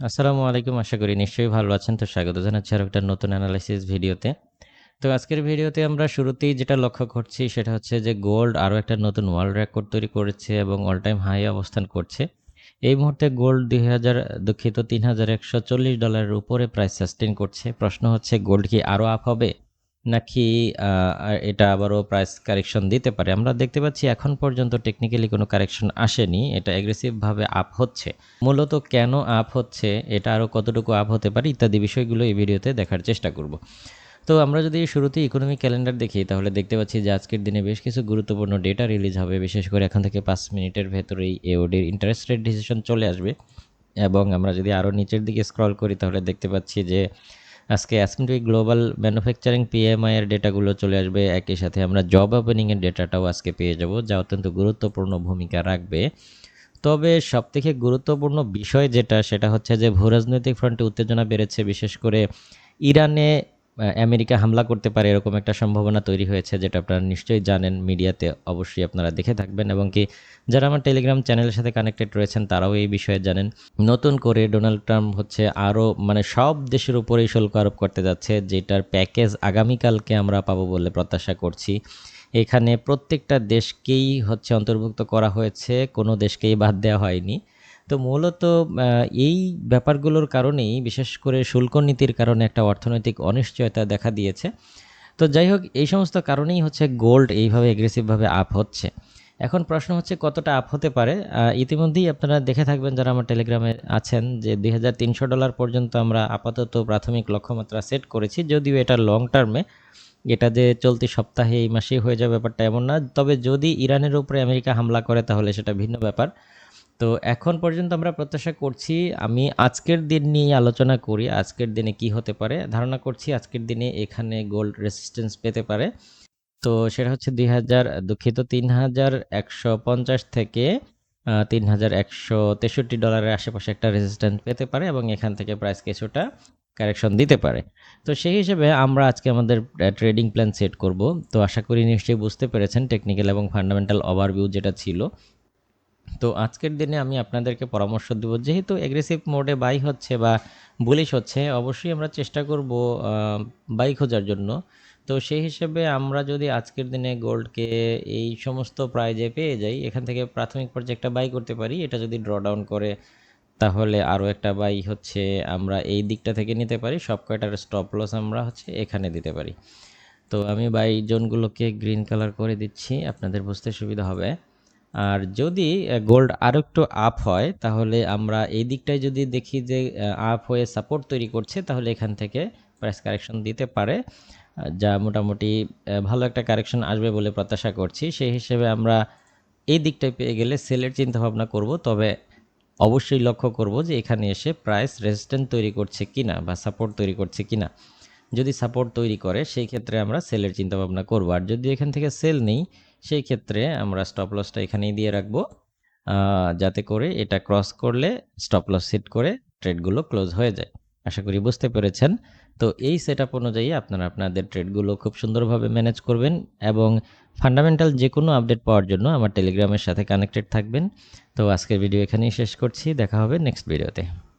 আসসালামু আলাইকুম, আশা করি নিশ্চয়ই ভালো আছেন। তো স্বাগত জানাচ্ছি আরও একটা নতুন অ্যানালাইসিস ভিডিওতে। তো আজকের ভিডিওতে আমরা শুরুতেই যেটা লক্ষ্য করছি সেটা হচ্ছে যে গোল্ড আরও একটা নতুন ওয়ার্ল্ড রেকর্ড তৈরি করেছে এবং অল টাইম হাই অবস্থান করছে। এই মুহূর্তে গোল্ড দুই হাজার, দুঃখিত তিন হাজার একশো চল্লিশ ডলারের উপরে প্রাইস সাস্টেন করছে। প্রশ্ন হচ্ছে গোল্ড কি আরও আপ হবে? নাকি এটা আবারও প্রাইস কারেকশন দিতে পারে? আমরা দেখতে পাচ্ছি এখন পর্যন্ত টেকনিক্যালি কোনো কারেকশন আসেনি, এটা অ্যাগ্রেসিভভাবে আপ হচ্ছে। মূলত কেন আপ হচ্ছে, এটা আরও কতটুকু আপ হতে পারে, ইত্যাদি বিষয়গুলো এই ভিডিওতে দেখার চেষ্টা করব। তো আমরা যদি শুরুতে ইকোনমিক ক্যালেন্ডার দেখি, তাহলে দেখতে পাচ্ছি যে আজকের দিনে বেশ কিছু গুরুত্বপূর্ণ ডেটা রিলিজ হবে, বিশেষ করে এখন থেকে পাঁচ মিনিটের ভেতরেই এওডির ইন্টারেস্ট রেট ডিসিশন চলে আসবে। এবং আমরা যদি আরও নিচের দিকে স্ক্রল করি, তাহলে দেখতে পাচ্ছি যে আজকে অ্যাসেন্টুই গ্লোবাল ম্যানুফ্যাকচারিং পিএমআই এর ডেটাগুলো চলে আসবে। একই সাথে আমরা জব ওপেনিংয়ের ডেটাটাও আজকে পেয়ে যাব, যা অত্যন্ত গুরুত্বপূর্ণ ভূমিকা রাখবে। তবে সবথেকে গুরুত্বপূর্ণ বিষয় যেটা, সেটা হচ্ছে যে ভূরাজনৈতিক ফ্রন্টে উত্তেজনা বেড়েছে, বিশেষ করে ইরানে আমেরিকা হামলা করতে পারে এরকম একটা সম্ভাবনা তৈরি হয়েছে, যেটা আপনারা নিশ্চয়ই জানেন মিডিয়াতে, অবশ্যই আপনারা দেখে থাকবেন। এবং কি যারা আমার টেলিগ্রাম চ্যানেলের সাথে কানেক্টেড রয়েছেন, তারাও এই বিষয়ে জানেন। নতুন করে ডোনাল্ড ট্রাম্প হচ্ছে আরও মানে সব দেশের উপরেই শুল্ক আরোপ করতে যাচ্ছে, যেটার প্যাকেজ আগামীকালকে আমরা পাবো বলে প্রত্যাশা করছি। এখানে প্রত্যেকটা দেশকেই হচ্ছে অন্তর্ভুক্ত করা হয়েছে, কোনো দেশকেই বাদ দেওয়া হয়নি। তো মূলত এই ব্যাপারগুলোর কারণেই, বিশেষ করে শুল্ক নীতির কারণে একটা অর্থনৈতিক অনিশ্চয়তা দেখা দিয়েছে। তো যাই হোক, এই সমস্ত কারণেই হচ্ছে গোল্ড এইভাবে এগ্রেসিভভাবে আপ হচ্ছে। এখন প্রশ্ন হচ্ছে, কতটা আপ হতে পারে? ইতিমধ্যেই আপনারা দেখে থাকবেন, যারা আমার টেলিগ্রামে আছেন, যে দুই হাজার তিনশো ডলার পর্যন্ত আমরা আপাতত প্রাথমিক লক্ষ্যমাত্রা সেট করেছি। যদিও এটা লং টার্মে এটা যে চলতি সপ্তাহে, এই মাসেই হয়ে যাবে ব্যাপারটা এমন না। তবে যদি ইরানের উপরে আমেরিকা হামলা করে, তাহলে সেটা ভিন্ন ব্যাপার। তো এখন পর্যন্ত আমরা প্রত্যাশা করছি, আমি আজকের দিন নিয়ে আলোচনা করি, আজকের দিনে কি হতে পারে, ধারণা করছি আজকের দিনে এখানে গোল্ড রেসিস্ট্যান্স পেতে পারে। তো সেটা হচ্ছে দুই হাজার, দুঃখিত তিন হাজার একশো পঞ্চাশ থেকে তিন হাজার একশো তেষট্টি ডলারের আশেপাশে একটা রেজিস্ট্যান্স পেতে পারে এবং এখান থেকে প্রাইস কিছুটা কারেকশন দিতে পারে। তো সেই হিসেবে আমরা আজকে আমাদের ট্রেডিং প্ল্যান সেট করব। তো আশা করি নিশ্চয়ই বুঝতে পেরেছেন টেকনিক্যাল এবং ফান্ডামেন্টাল ওভারভিউ যেটা ছিল। তো আজকের দিনে আমি আপনাদেরকে পরামর্শ দেব, যেহেতু এগ্রেসিভ মোডে বাই হচ্ছে বা বুলিশ হচ্ছে, অবশ্যই আমরা চেষ্টা করব বাই খোঁজার জন্য। তো সেই হিসেবে আমরা যদি আজকের দিনে গোল্ডকে এই সমস্ত প্রাইজে পেয়ে যাই, এখান থেকে প্রাথমিক পর্যায়ে একটা বাই করতে পারি। এটা যদি ড্র ডাউন করে, তাহলে আরও একটা বাই হচ্ছে আমরা এই দিকটা থেকে নিতে পারি। সব কয়টার স্টপ লস আমরা হচ্ছে এখানে দিতে পারি। তো আমি বাই জোনগুলোকে গ্রিন কালার করে দিচ্ছি, আপনাদের বুঝতে সুবিধা হবে। আর যদি গোল্ড আরও একটু আপ হয়, তাহলে আমরা এই দিকটায় যদি দেখি যে আপ হয়ে সাপোর্ট তৈরি করছে, তাহলে এখান থেকে প্রাইস কারেকশন দিতে পারে। যা মোটামুটি ভালো একটা কারেকশন আসবে বলে প্রত্যাশা করছি। সেই হিসেবে আমরা এই দিকটায় পেয়ে গেলে সেলের চিন্তা ভাবনা করব, তবে অবশ্যই লক্ষ্য করব যে এখানে এসে প্রাইস রেজিস্ট্যান্ট তৈরি করছে কিনা বা সাপোর্ট তৈরি করছে কিনা। যদি সাপোর্ট তৈরি করে, সেই ক্ষেত্রে আমরা সেলের চিন্তা ভাবনা করব। আর যদি এখান থেকে সেল নেই সেই ক্ষেত্রে আমরা স্টপ লসটা এখানেই দিয়ে রাখব। যাতে করে এটা ক্রস করলে স্টপ লস সেট করে ট্রেডগুলো ক্লোজ হয়ে যায়। আশা করি বুঝতে পেরেছেন। তো এই সেট আপ অনুযায়ী আপনারা আপনাদের ট্রেডগুলো খুব সুন্দরভাবে ম্যানেজ করবেন এবং ফান্ডামেন্টাল যে কোনো আপডেট পাওয়ার জন্য আমার টেলিগ্রামের সাথে কানেক্টেড থাকবেন। তো আজকের ভিডিও এখানেই শেষ করছি। দেখা হবে নেক্সট ভিডিওতে